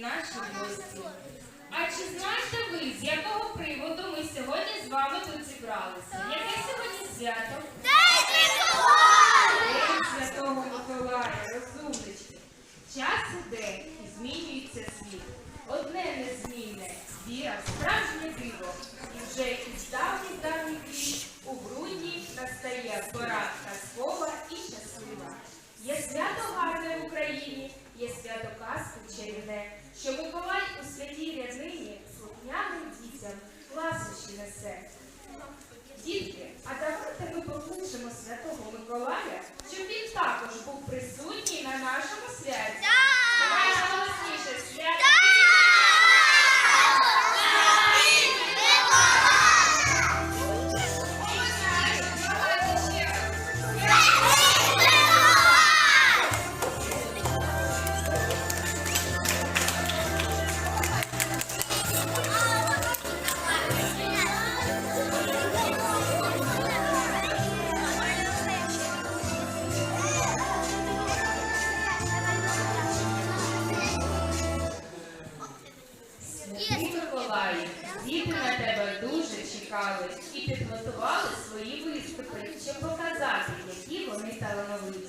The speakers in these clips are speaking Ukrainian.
наші гості. А чи знаєте ви, з якого приводу ми сьогодні з вами тут зібралися? Яке сьогодні свято? День Святого Миколая, розумнички. Час іде і змінюється світ. Одне незмінне віра, справжнє диво. І вже із давніх давніх літ у грудні настає пора казкова і щаслива. Миколаю, діти на тебе дуже чекали і підготували свої виступи, щоб показати, які вони талановиті.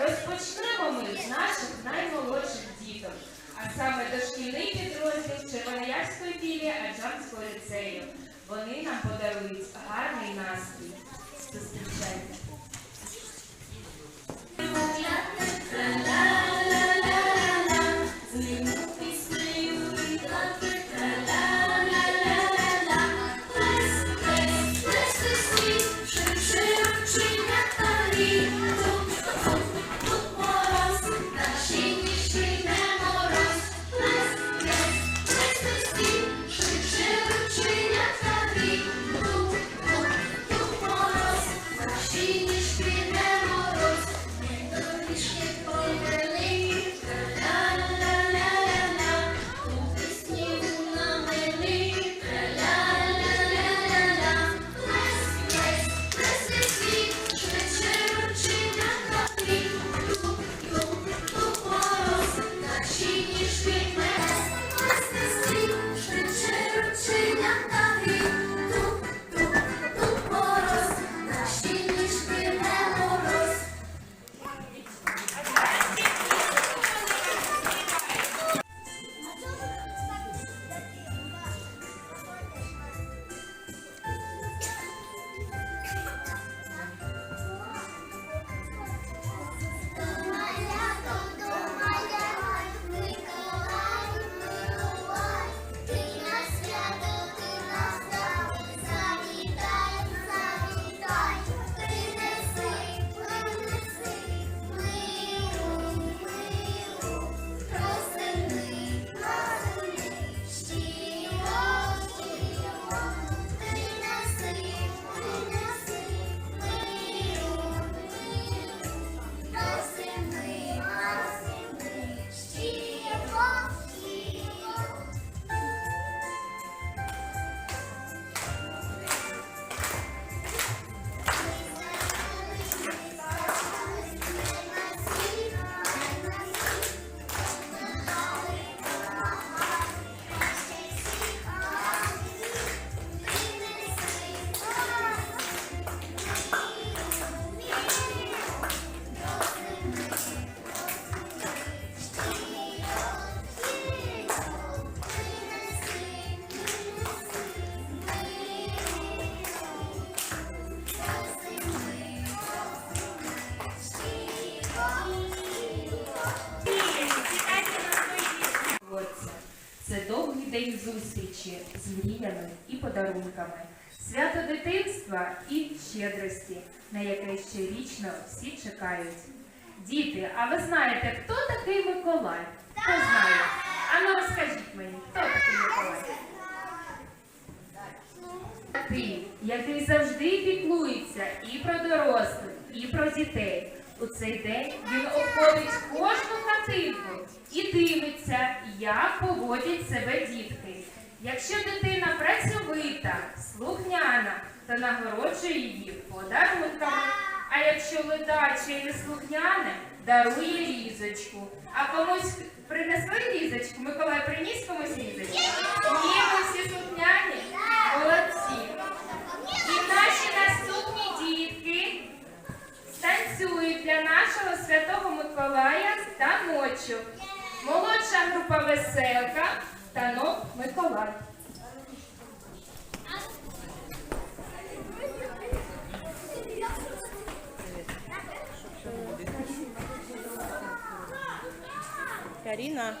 Розпочнемо ми з наших наймолодших діток, а саме дошкільний підрозділ Червоноярської філії Аджанського ліцею. Вони нам подарують гарний настрій. Зустрічайте. День зустрічі з мріями і подарунками, свято дитинства і щедрості, на яке щорічно всі чекають. Діти, а ви знаєте, хто такий Миколай? Хто знає? А ну розкажіть мені, хто такий Миколай? Ти, який завжди піклується і про дорослих, і про дітей. У цей день він обходить кожну хатинку і дивиться, як поводять себе. Якщо дитина працьовита, слухняна, то нагороджує її подарунками. А якщо ледача і неслухняне, дарує різочку. А комусь принесли різочку? Миколай приніс комусь різочку? Ні, ми всі слухняні, молодці. І наші наступні дітки танцюють для нашого святого Миколая станочок. Молодша група веселка танок Миколай. Каріна.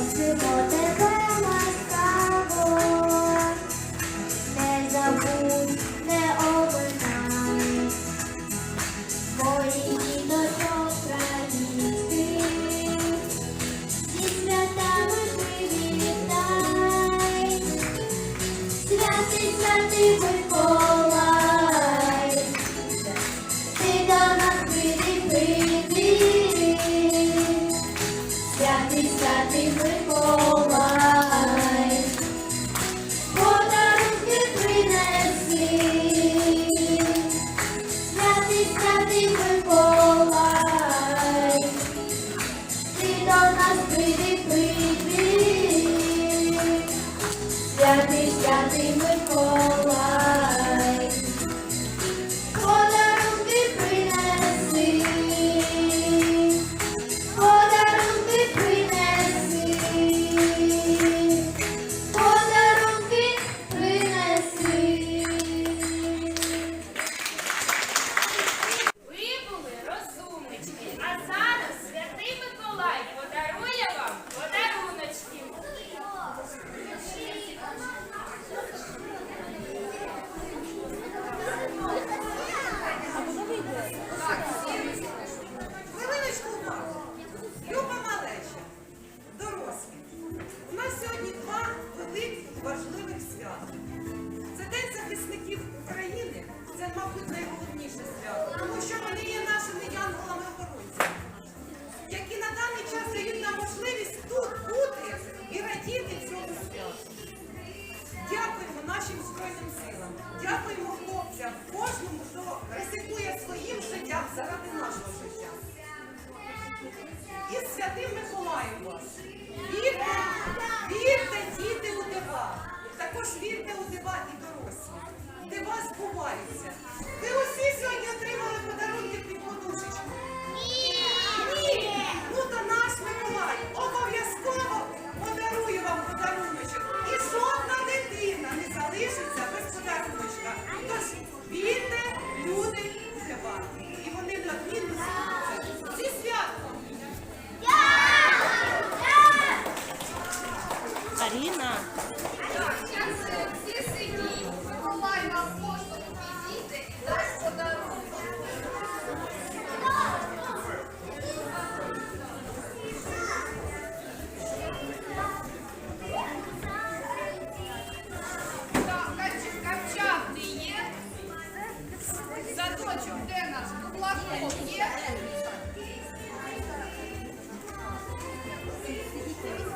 Просимо тебе twice.